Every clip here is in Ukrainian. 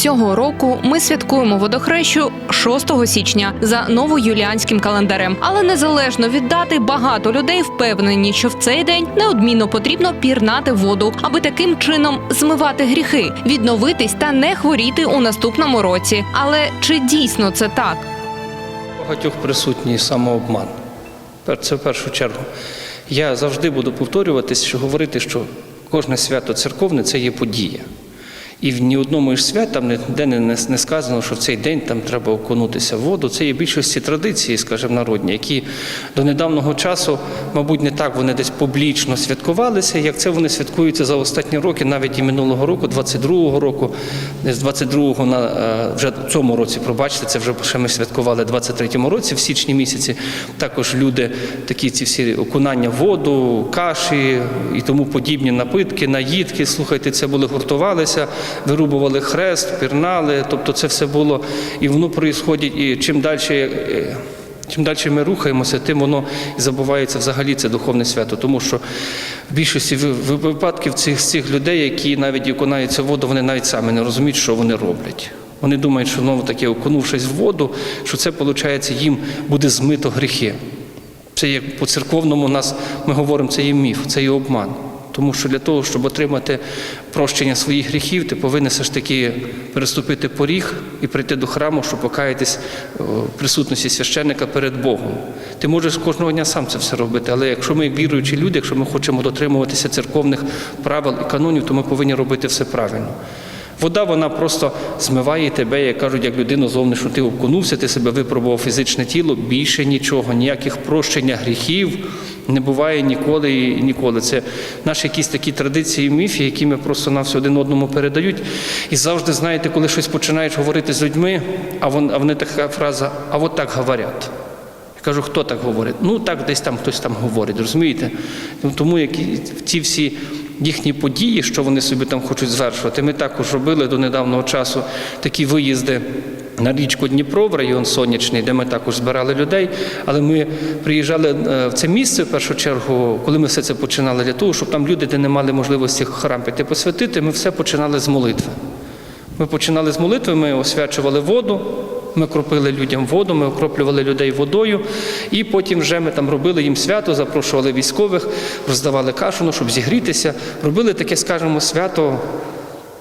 Цього року ми святкуємо водохрещу 6 січня за новоюліанським календарем. Але незалежно від дати, багато людей впевнені, що в цей день неодмінно потрібно пірнати воду, аби таким чином змивати гріхи, відновитись та не хворіти у наступному році. Але чи дійсно це так? Багатьох присутній самообман. Це в першу чергу. Я завжди буду повторюватись, що говорити, що кожне свято церковне це є подія. І в ні одному із свят там ніде не, сказано, що в цей день там треба окунутися в воду. Це є більшості традиції, скажімо, народні, які до недавнього часу, мабуть, не так вони десь публічно святкувалися, як це вони святкуються за останні роки, навіть і минулого року, 22-го року, з 22-го на е, вже цьому році, пробачте, це вже ще ми святкували в 23-му році, в січні місяці. Також люди такі ці всі окунання в воду, каші і тому подібні напитки, наїдки. Слухайте, це були гуртувалися, вирубували хрест, пірнали. Тобто це все було і воно проїсходить, і чим далі. е, Чим далі ми рухаємося, тим воно і забувається взагалі це духовне свято. Тому що в більшості ви- ви- випадків цих, цих людей, які навіть окунаються в воду, вони навіть самі не розуміють, що вони роблять. Вони думають, що знову таки, окунувшись в воду, що це виходить, їм буде змито гріхи. Це як по церковному нас ми говоримо, це є міф, це є обман. Тому що для того, щоб отримати прощення своїх гріхів, ти повинен все ж таки переступити поріг і прийти до храму, щоб покаятись в присутності священника перед Богом. Ти можеш кожного дня сам це все робити, але якщо ми віруючі люди, якщо ми хочемо дотримуватися церковних правил і канонів, то ми повинні робити все правильно. Вода вона просто змиває тебе, як кажуть, як людину зовнішньо ти обкунувся, ти себе випробував фізичне тіло, більше нічого, ніяких прощення гріхів не буває ніколи і ніколи. Це наші якісь такі традиції і міфи, які ми просто нам все один одному передають. І завжди знаєте, коли щось починаєш говорити з людьми, а вон- а вони така фраза, а от так говорять. Я кажу, хто так говорить? Ну так, десь там хтось там говорить, розумієте? Ну, Тому як і ті всі їхні події, що вони собі там хочуть звершувати, ми також робили до недавнього часу такі виїзди. На річку Дніпро в район Сонячний, де ми також збирали людей, але ми приїжджали е, в це місце в першу чергу, коли ми все це починали для того, щоб там люди, де не мали можливості храм піти посвятити, ми все починали з молитви. Ми починали з молитви, ми освячували воду, ми кропили людям воду, ми окроплювали людей водою, і потім вже ми там робили їм свято, запрошували військових, роздавали кашу, ну, щоб зігрітися. Робили таке, скажімо, свято,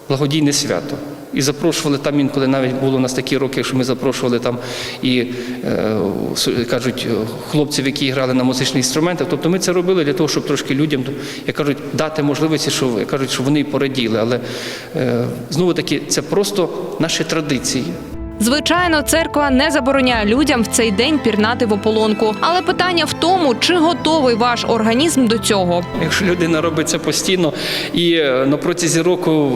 благодійне свято. І запрошували там інколи навіть було у нас такі роки, що ми запрошували там і е, кажуть хлопців, які грали на музичних інструментах. Тобто ми це робили для того, щоб трошки людям, як кажуть, дати можливості, що кажуть, що вони пораділи. Але е, знову таки це просто наші традиції. Звичайно, церква не забороняє людям в цей день пірнати в ополонку. Але питання в тому, чи готовий ваш організм до цього. Якщо людина робить це постійно і е, на протязі року,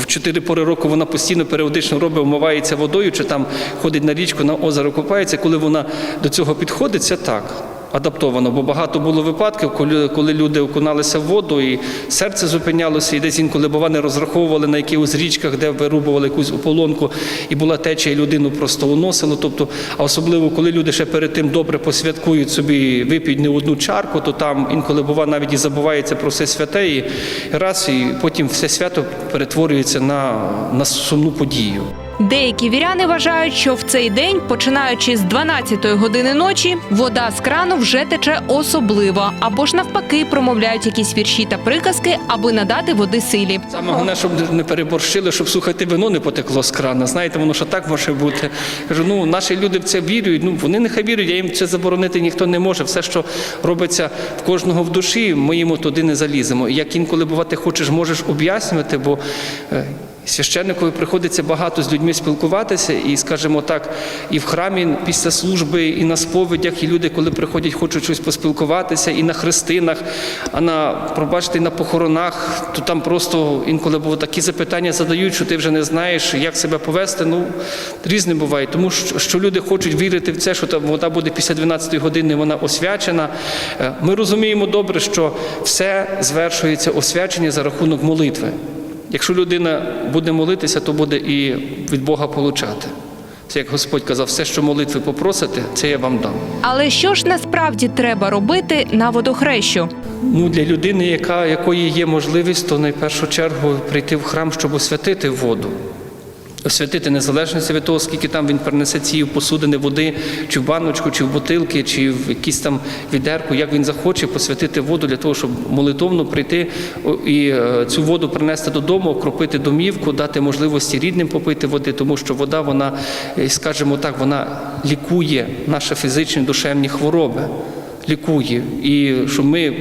в чотири пори року вона постійно періодично робить, вмивається водою, чи там ходить на річку, на озеро купається, коли вона до цього підходить, це так. Адаптовано, бо багато було випадків, коли, коли люди окуналися в воду, і серце зупинялося, і десь інколи бува не розраховували на якихось річках, де вирубували якусь ополонку, і була теча, і людину просто уносило. Тобто, а особливо, коли люди ще перед тим добре посвяткують собі, вип'ють не одну чарку, то там інколи бува навіть і забувається про все святе, і раз, і потім все свято перетворюється на, на сумну подію. Деякі віряни вважають, що в цей день, починаючи з 12-ї години ночі, вода з крану вже тече особливо, або ж навпаки промовляють якісь вірші та приказки, аби надати води силі. Саме головне, щоб не переборщили, щоб слухайте, вино не потекло з крана. Знаєте, воно що так може бути. Кажу, ну наші люди в це вірять. Ну вони нехай вірять, я їм це заборонити ніхто не може. Все, що робиться в кожного в душі, ми йому туди не заліземо. Як інколи бувати хочеш, можеш об'яснювати, бо. Священникові приходиться багато з людьми спілкуватися, і, скажімо так, і в храмі після служби, і на сповідях, і люди, коли приходять, хочуть щось поспілкуватися, і на хрестинах, а на пробачте, і на похоронах, то там просто інколи було такі запитання задають, що ти вже не знаєш, як себе повести. Ну різне буває, тому що, що люди хочуть вірити в це, що там вода буде після 12 години, вона освячена. Е, Ми розуміємо добре, що все звершується освячення за рахунок молитви. Якщо людина буде молитися, то буде і від Бога получати. Це як Господь казав, все, що молитви попросите, це я вам дам. Але що ж насправді треба робити на водохрещу? Ну, для людини, яка, якої є можливість, то найпершу чергу прийти в храм, щоб освятити воду. Освятити незалежності від того, скільки там він принесе цієї посудини води, чи в баночку, чи в бутилки, чи в якісь там відерку, як він захоче посвятити воду для того, щоб молитовно прийти і е, цю воду принести додому, окропити домівку, дати можливості рідним попити води, тому що вода, вона, е, скажімо так, вона лікує наші фізичні душевні хвороби. Лікує, і що ми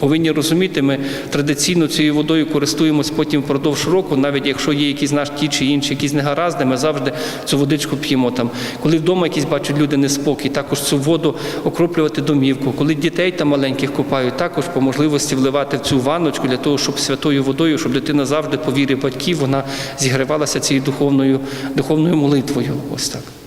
повинні розуміти, ми традиційно цією водою користуємось потім впродовж року, навіть якщо є якісь наші ті чи інші якісь негаразди, ми завжди цю водичку п'ємо там. Коли вдома якісь бачать люди неспокій, також цю воду окроплювати домівку. Коли дітей там маленьких купають, також по можливості вливати в цю ванночку для того, щоб святою водою, щоб дитина завжди по вірі батьків вона зігрівалася цією духовною, духовною молитвою. Ось так.